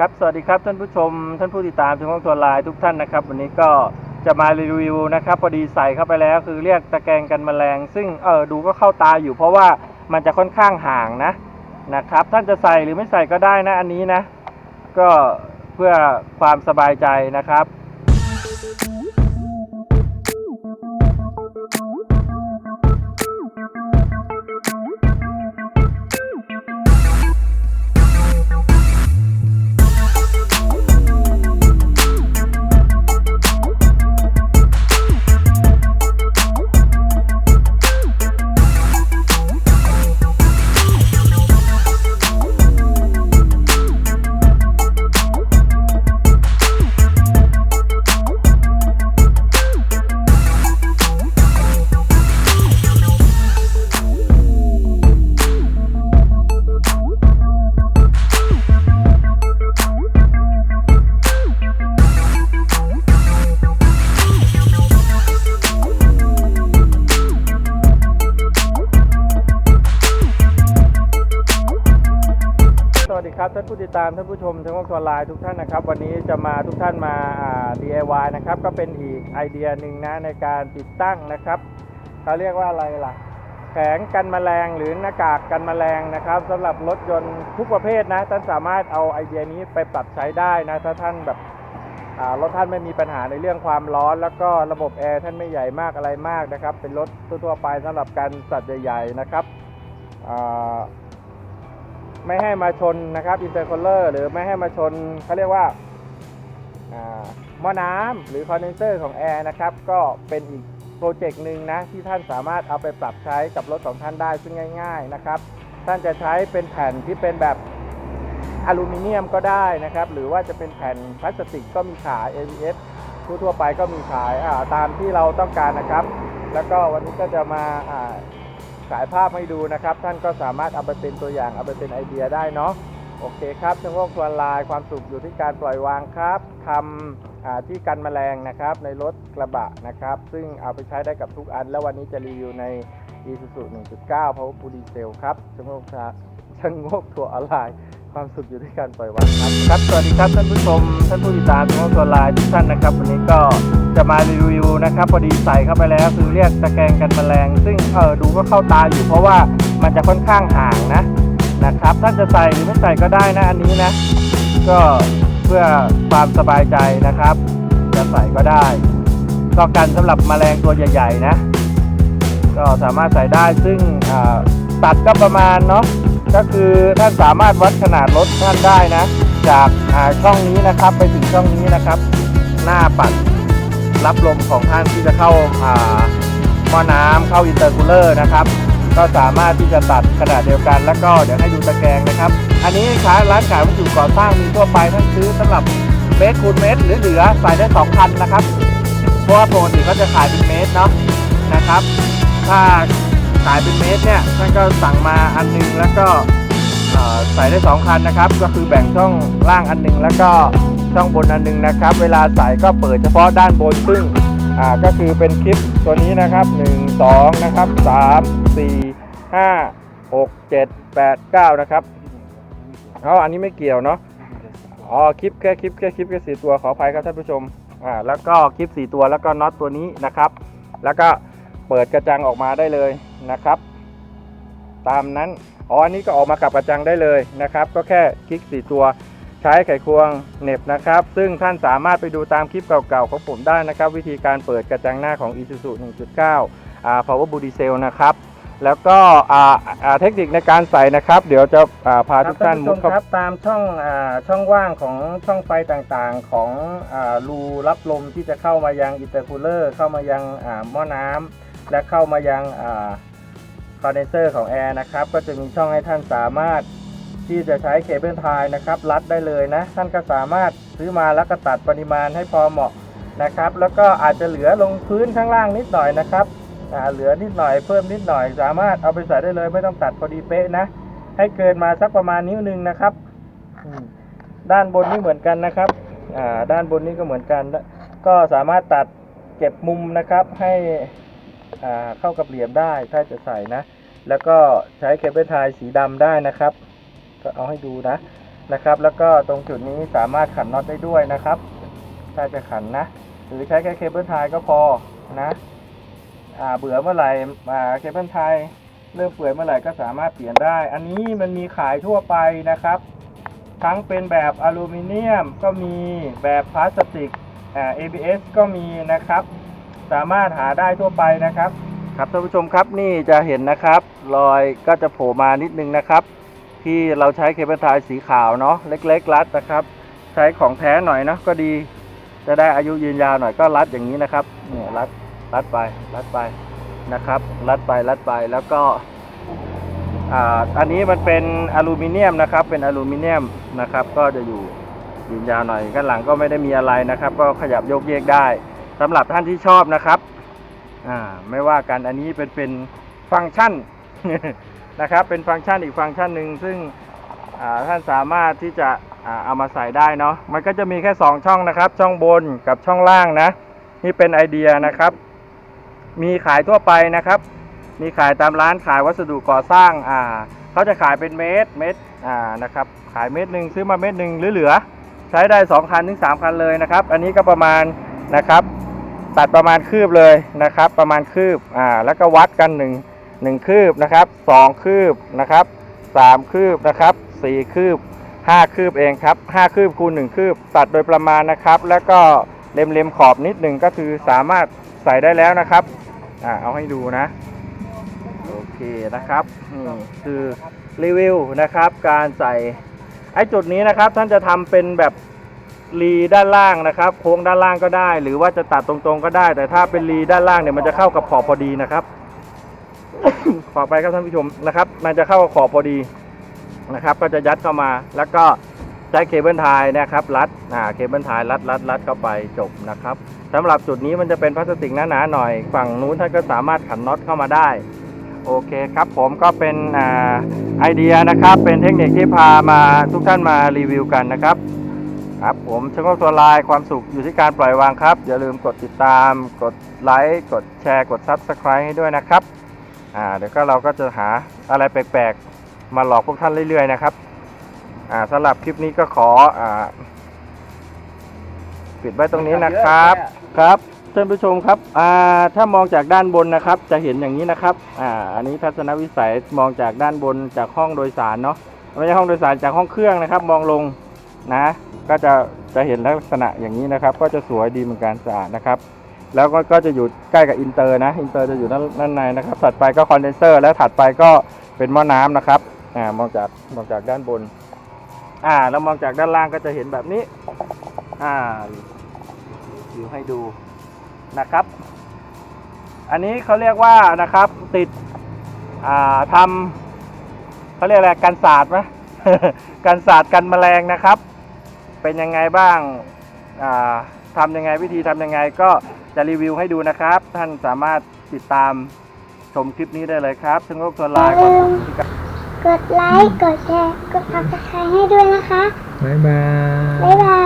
ครับ สวัสดีครับท่านผู้ชม ท่านผู้ติดตามช่องตัวไลน์ทุกท่านนะครับ วันนี้ก็จะมารีวิวนะครับพอดีใส่เข้าไปแล้ว คือเรียกตะแกรงกันแมลง ซึ่งเออดูก็เข้าตาอยู่เพราะว่ามันจะค่อนข้างห่างนะนะครับ ท่านจะใส่หรือไม่ใส่ก็ได้นะอันนี้นะ ก็เพื่อความสบายใจนะครับ ครับท่านผู้ติดตามท่านผู้ชมทั้งวงออนไลน์ทุกท่านนะครับ วันนี้จะมาทุกท่านมาอ่า DIY นะครับ ก็เป็นอีกไอเดียหนึ่งนะในการติดตั้งนะครับเขาเรียกว่าอะไรล่ะ แผงกันแมลงหรือหน้ากากกันแมลงนะครับสำหรับรถยนต์ทุกประเภทนะท่านสามารถเอาไอเดียนี้ไปปรับใช้ได้นะถ้าท่านแบบอ่ารถท่านไม่มีปัญหาในเรื่องความร้อน แล้วก็ระบบแอร์ท่านไม่ใหญ่มากอะไรมากนะครับ เป็นรถทั่วๆไปสำหรับการสัตว์ใหญ่ๆนะครับอ่า ไม่ให้มาชนนะครับอินเตอร์ค l ลเลอร์หรือไม่ให้มาชนเขาเรียกว่าอ่าหม้อน้ำหรือคอนเดนเซอร์ของแอร์นะครับก็เป็นอีกโปรเจกต์หนึ่งนะที่ท่านสามารถเอาไปปรับใช้กับรถของท่านได้ซึ่งง่าย ๆนะครับ ท่านจะใช้เป็นแผ่นที่เป็นแบบอลูมิเนียมก็ได้นะครับ หรือว่าจะเป็นแผ่นพลาสติกก็มีขาย ABS ทั่วๆไปก็มีขายตามที่เราต้องการนะครับ แล้วก็วันนี้ก็จะมา ฉายภาพให้ดูนะครับ ท่านก็สามารถเอาไปเป็นตัวอย่างเอาไปเป็นไอเดียได้เนาะโอเคครับชงโลกทวนลายความสุขอยู่ที่การปล่อยวางครับทำที่กันแมลงนะครับในรถกระบะนะครับ ซึ่งเอาไปใช้ได้กับทุกอัน แล้ววันนี้จะรีวิวใน Isuzu 1.9 Power Full Diesel ครับชงโลกครับช่างโลกทัวร์ออนไลน์ ความสุขอยู่ที่การปล่อยวางครับครับ สวัสดีครับท่านผู้ชม ท่านผู้ติดตามช่างโลกทัวร์ไลน์ทุกท่านนะครับ วันนี้ก็จะมารีวิวนะครับพอดีใส่เข้าไปแล้วคือเรียกตะแกรงกันแมลง ซึ่งเออดูก็เข้าตาอยู่เพราะว่ามันจะค่อนข้างห่างนะนะครับท่านจะใส่หรือไม่ใส่ก็ได้นะอันนี้นะ ก็เพื่อความสบายใจนะครับ จะใส่ก็ได้ก็กันสำหรับแมลงตัวใหญ่ ๆ นะ ก็สามารถใส่ได้ซึ่งตัดก็ประมาณเนาะ ก็คือท่านสามารถวัดขนาดรถท่านได้นะ จากช่องนี้นะครับไปถึงช่องนี้นะครับ หน้าปัดรับลมของท่านที่จะเข้าอ่าหม้อน้ำเข้าอินเตอร์คูลเลอร์นะครับ ก็สามารถที่จะตัดขนาดเดียวกัน แล้วก็เดี๋ยวให้ดูตะแกรงนะครับ อันนี้ขายร้านขายวัสดุก่อสร้างมีทั่วไปท่านซื้อสำหรับเมตรคูณเมตร หรือเหลือใส่ได้สองพันนะครับเพราะว่าปกติเขาจะขายเป็นเมตรเนาะนะครับ ถ้า ขายเป็นเมตรเนี่ยท่านก็สั่งมาอันหนึงแล้วก็ใส่ได้สองคันนะครับ ก็คือแบ่งช่องล่างอันหนึง แล้วก็ช่องบนอันหนึงนะครับ เวลาใส่ก็เปิดเฉพาะด้านบนซึ่งก็คือเป็นคลิปตัวนี้นะครับ 1 2 นะครับ 3 4 5 6 7 8 9 นะครับอ๋ออันนี้ไม่เกี่ยวเนาะอ๋อคลิปแค่คลิปแค่คลิปแค่สี่ตัวขออภัยครับท่านผู้ชมอ่าแล้วก็คลิปสี่ตัวแล้วก็น็อตตัวนี้นะครับ แล้วก็เปิดกระจังออกมาได้เลย นะครับ ตามนั้นอ๋ออันนี้ก็ออกมากับกระจังได้เลยนะครับ ก็แค่คลิกสี่ตัวใช้ไขควงเน็บนะครับ ซึ่งท่านสามารถไปดูตามคลิปเก่าๆของผมได้นะครับ วิธีการเปิดกระจังหน้าของ Isuzu 1.9 อ่า Power Blue Diesel นะครับแล้วก็อ่าเทคนิคในการใส่นะครับ เดี๋ยวจะาพาทุกท่านมุดเข้าตามช่องอ่าช่องว่างของช่องไฟต่างๆของอ่ารูรับลมที่จะเข้ามายังอินเตอร์คูลเลอร์เข้ามายังอ่าหม้อน้ำและเข้ามายังอ่า คอนเดนเซอร์ของแอร์นะครับก็จะมีช่องให้ท่านสามารถที่จะใช้เคเบิลไทยนะครับรัดได้เลยนะ ท่านก็สามารถซื้อมาแล้วก็ตัดปริมาณให้พอเหมาะนะครับ แล้วก็อาจจะเหลือลงพื้นข้างล่างนิดหน่อยนะครับเหลือนิดหน่อยเพิ่มนิดหน่อย สามารถเอาไปใส่ได้เลยไม่ต้องตัดพอดีเป๊ะนะ ให้เกินมาสักประมาณนิ้วหนึ่งนะครับ ด้านบนนี่เหมือนกันนะครับด้านบนนี่ก็เหมือนกัน ก็สามารถตัดเก็บมุมนะครับให้ เข้ากับเหลี่ยมได้ถ้าจะใส่นะ แล้วก็ใช้เคเบิลไทยสีดำได้นะครับ ก็เอาให้ดูนะนะครับ แล้วก็ตรงจุดนี้สามารถขันน็อตได้ด้วยนะครับ ถ้าจะขันนะ หรือใช้แค่เคเบิลไทยก็พอนะอ่าเบื่อเมื่อไหร่อ่าเคเบิลไทยเริ่มเปื่อยเมื่อไหร่ก็สามารถเปลี่ยนได้ อันนี้มันมีขายทั่วไปนะครับ ทั้งเป็นแบบอลูมิเนียมก็มีแบบพลาสติกอ่า ABS ก็มีนะครับ สามารถหาได้ทั่วไปนะครับ ครับท่านผู้ชมครับนี่จะเห็นนะครับ รอยก็จะโผล่มานิดนึงนะครับ ที่เราใช้เคเบิลไทยสีขาวเนาะเล็ก ๆ รัดนะครับ ใช้ของแท้หน่อยเนาะก็ดี จะได้อายุยืนยาวหน่อยก็รัดอย่างนี้นะครับเนี่ยรัดรัดไปรัดไปนะครับ รัดไปรัดไปแล้วก็อันนี้มันเป็นอลูมิเนียมนะครับ เป็นอลูมิเนียมนะครับ ก็จะอยู่ยืนยาวหน่อยข้างหลังก็ไม่ได้มีอะไรนะครับ ก็ขยับโยกเยกได้ สำหรับท่านที่ชอบนะครับอ่าไม่ว่ากันอันนี้เป็นเป็นฟังก์ชันนะครับ เป็นฟังก์ชันอีกฟังก์ชันหนึ่งซึ่งอ่าท่านสามารถที่จะอ่าเอามาใส่ได้เนาะมันก็จะมีแค่ 2 ช่องนะครับ ช่องบนกับช่องล่างนะ นี่เป็นไอเดียนะครับ มีขายทั่วไปนะครับ มีขายตามร้านขายวัสดุก่อสร้างอ่าเขาจะขายเป็นเมตรเมตรอ่านะครับขายเมตรหนึ่งซื้อมาเมตรหนึ่งหรือเหลือ ใช้ได้ 2 คันถึง 3 คันเลยนะครับ อันนี้ก็ประมาณนะครับ ตัดประมาณคืบเลยนะครับ ประมาณคืบอ่าแล้วก็วัดกัน1 1คืบนะครับ2คืบนะครับสามคืบนะครับสี่คืบห้าคืบเองครับห้าคืบคูณหนึ่งคืบ ตัดโดยประมาณนะครับ แล้วก็เล็มเล็มๆขอบนิดหนึ่งก็คือสามารถใส่ได้แล้วนะครับอ่าเอาให้ดูนะโอเคนะครับนี่คือรีวิวนะครับ การใส่ไอ้จุดนี้นะครับ ท่านจะทำเป็นแบบ รีด้านล่างนะครับ โค้งด้านล่างก็ได้ หรือว่าจะตัดตรงๆก็ได้ แต่ถ้าเป็นรีด้านล่างเนี่ยมันจะเข้ากับขอบพอดีนะครับ ขอไปครับท่านผู้ชมนะครับ มันจะเข้าขอบพอดีนะครับ ก็จะยัดเข้ามา แล้วก็ใช้เคเบิลไทยนะครับรัดอ่าเคเบิลไทยรัดรัดรัดเข้าไปจบนะครับสำหรับจุดนี้มันจะเป็นพลาสติกหนาๆหน่อย ฝั่งนู้นท่านก็สามารถขันน็อตเข้ามาได้โอเคครับผมก็เป็นอ่าไอเดียนะครับ เป็นเทคนิคที่พามาทุกท่านมารีวิวกันนะครับ ครับผมช่างว่าตัวลายความสุขอยู่ที่การปล่อยวางครับ อย่าลืมกดติดตาม กดไลค์กดแชร์กด Subscribe ให้ด้วยนะครับอ่าเดี๋ยวก็เราก็จะหาอะไรแปลกๆ มาหลอกพวกท่านเรื่อยๆนะครับอ่าสำหรับคลิปนี้ก็ขออ่าปิดไว้ตรงนี้นะครับครับท่านผู้ชมครับอ่าถ้ามองจากด้านบนนะครับ จะเห็นอย่างนี้นะครับอ่าอันนี้ทัศนวิสัยมองจากด้านบนจากห้องโดยสารเนาะไม่ใช่ห้องโดยสารจากห้องเครื่องนะครับ มองลง นะ ก็จะจะเห็นลักษณะอย่างนี้นะครับ ก็จะสวยดีเหมือนกันสะอาดนะครับ แล้วก็ก็จะอยู่ใกล้กับอินเตอร์นะ อินเตอร์จะอยู่ด้านด้านในนะครับ ถัดไปก็คอนเดนเซอร์ แล้วถัดไปก็เป็นหม้อน้ำนะครับ อ่ามองจากมองจากด้านบน อ่า แล้วมองจากด้านล่างก็จะเห็นแบบนี้ อ่าอยู่ให้ดูนะครับ อันนี้เขาเรียกว่านะครับ ติด อ่าทำเขาเรียกอะไรกันศาสตร์ไหมกันศาสตร์กันแมลงนะครับ เป็นยังไงบ้างอ่าทำยังไงวิธีทำยังไงก็จะรีวิวให้ดูนะครับ ท่านสามารถติดตามชมคลิปนี้ได้เลยครับทั้งโลกตัวลายความสุขที่กดไลค์ กดแชร์ กดซับสไครต์ให้ด้วยนะคะ บ๊ายบาย